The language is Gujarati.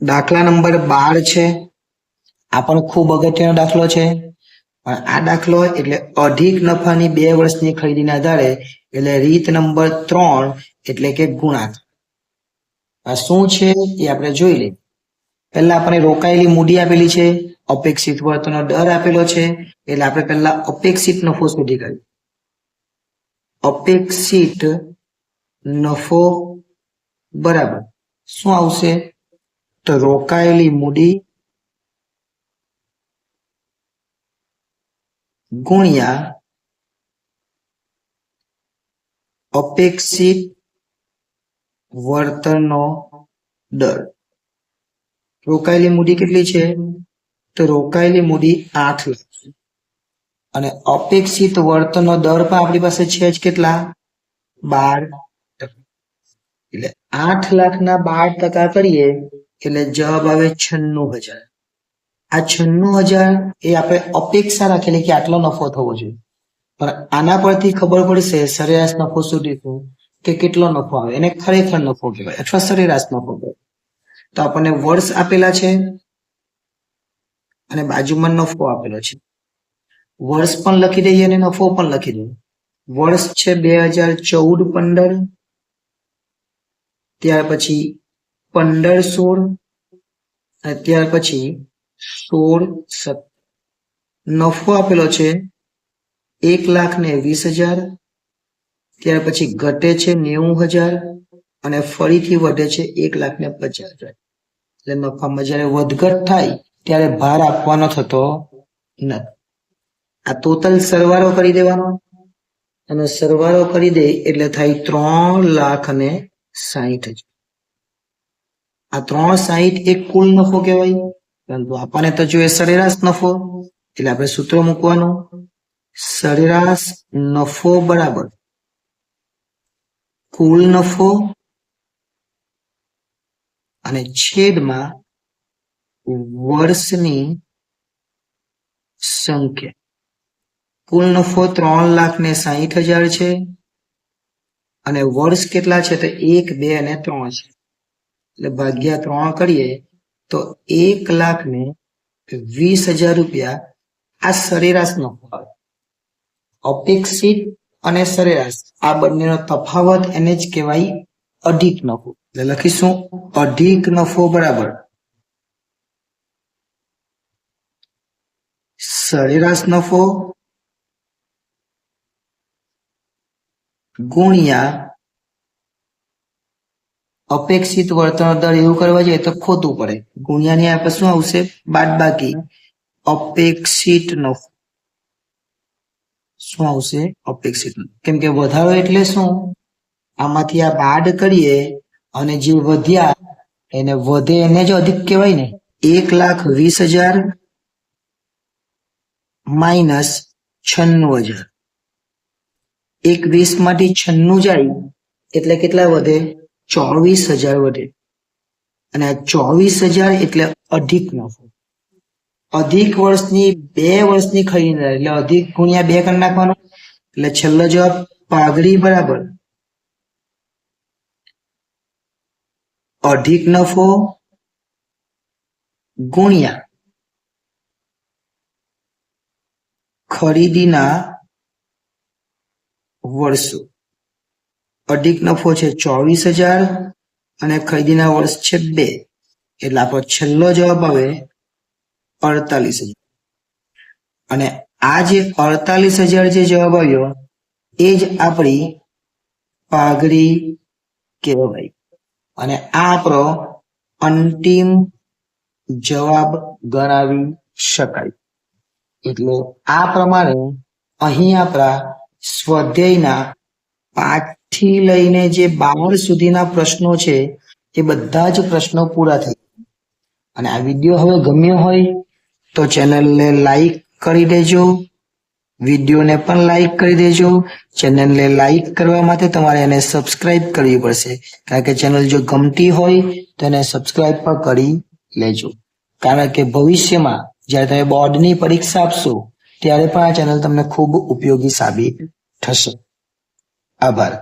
દાખલા નંબર બાર છે. આ પણ ખૂબ અગત્યનો દાખલો છે. પણ આ દાખલો એટલે અધિક નફાની બે વર્ષની ખરીદીના આધારે એટલે રીત નંબર ત્રણ એટલે કે ગુણાકાર. આ શું છે એ આપણે જોઈ લઈએ. પહેલા આપણે રોકાયેલી મૂડી આપેલી છે. અપેક્ષિત વર્તનનો દર આપેલો છે. એટલે આપણે પહેલા અપેક્ષિત નફો શોધી કાઢીએ. અપેક્ષિત નફો બરાબર. શું આવશે? તો રોકાયેલી મૂડી ગુણ્યા અપેક્ષિત વળતરનો દર. રોકાયેલી મૂડી કેટલી છે? તો રોકાયેલી મૂડી આઠ લાખ અને અપેક્ષિત વળતરનો દર પણ આપણી પાસે છે જ કેટલા? બાર. એટલે આઠ લાખના બાર ટકા કરીએ એટલે જવાબ આવે છન્નું હજાર. આ છન્નું હજાર એ આપણે અપેક્ષા રાખેલી કે આટલો નફો થવો જોઈએ. પણ આના પરથી ખબર પડશે સરેરાશ નફો શું કે કેટલો નફો આવે. એને ખરેખર નફો કહેવાય અથવા સરેરાશ નફો કહેવાય. તો આપણને વર્ષ આપેલા છે અને બાજુમાં નફો આપેલો છે. વર્ષ પણ લખી દઈએ અને નફો પણ લખી દઈએ. વર્ષ છે બે હજાર ચૌદ પંદર. ત્યાર પછી પંદર સોળ ત્યાર પછી સોળ, સત, નફો આપેલો છે એક લાખ ને વીસ હજાર, ત્યાર પછી ઘટે છે નેવું હજાર અને ફરીથી વધે છે એક લાખ ને પચાસ હજાર. એટલે નફામાં જ્યારે વધઘટ થાય ત્યારે ભાર આપવાનો થતો નથી. આ ટોટલ સરવાળો કરી દેવાનો. અને સરવાળો કરી દે એટલે થાય ત્રણ લાખ અને સાહીઠ હજાર. આ ત્રણ સાહીઠ એક કુલ નફો કહેવાય. પરંતુ આપણને તો જોઈએ સરેરાશ નફો, એટલે આપણે સૂત્ર મૂકવાનું. સરેરાશ નફો બરાબર. કુલ નફો અને છેદમાં વર્ષની સંખ્યા. કુલ નફો ત્રણ લાખ ને સાહીઠ હજાર છે. અને વર્ષ કેટલા છે તો એક, બે અને ત્રણ છે. એટલે ભાગ્યા ત્રણ કરીએ, તો એક લાખ ને વીસ હજાર રૂપિયા આ સરેરાશ નફો આવે અપેક્ષિત અને સરેરાશ, આ બંનેનો તફાવત એને જ કહેવાય અધિક નફો. એટલે લખીશું, અધિક નફો બરાબર. સરેરાશ નફો ગુણ્યા અપેક્ષિત વર્તન દર એવું કરવા જોઈએ તો ખોટું પડે. ગુણ્યાની આપણે શું આવશે? બાદ બાકી અપેક્ષિત નફો શું આવશે? અપેક્ષિત. કેમ કે વધારો એટલે શું? આમાંથી આ બાદ કરીએ અને જે વધ્યા એને વધે એને જ અધિક કહેવાય ને. એક લાખ વીસ હજાર માઇનસ છન્નું હજાર. એક વીસમાંથી છન્નું જાય એટલે કેટલા વધે? ચોવીસ હજાર વધે અને આ ચોવીસ હજાર એટલે અધિક નફો અધિક વર્ષની બે વર્ષની ખરીદી એટલે અધિક ગુણ્યા બે કરી નાખવાનો. એટલે છેલ્લો જવાબ પાઘડી બરાબર. અધિક નફો ગુણ્યા. ખરીદીના વર્ષો. અધિક નફો છે ચોવીસ હજાર અને ખરીદીના વર્ષ છે બે. એટલે આપણો છેલ્લો જવાબ આવે અડતાલીસ હજાર. અને આ જે અડતાલીસ હજાર જે જવાબ આવ્યો, એ જ આપણી પાઘડી કહેવાય. અને આ આપણો અંતિમ જવાબ ગણાવી શકાય. એટલે આ પ્રમાણે અહીં આપણા સ્વાધ્યાયના પાંચ થી લઈને જે બાર સુધીના પ્રશ્નો છે, એ બધા જ પ્રશ્નો પૂરા થઈ અને આ વીડિયો હવે ગમ્યો હોય, તો ચેનલને લાઈક કરી દેજો. વિડીયોને પણ લાઈક કરી દેજો. ચેનલને લાઈક કરવા માટે તમારે એને સબસ્ક્રાઇબ કરવી પડશે. કારણ કે ચેનલ જો ગમતી હોય, તો એને સબસ્ક્રાઇબ પણ કરી લેજો. કારણ કે ભવિષ્યમાં જ્યારે તમે બોર્ડની પરીક્ષા આપશો, ત્યારે પણ આ ચેનલ તમને ખૂબ ઉપયોગી સાબિત થશે. આભાર.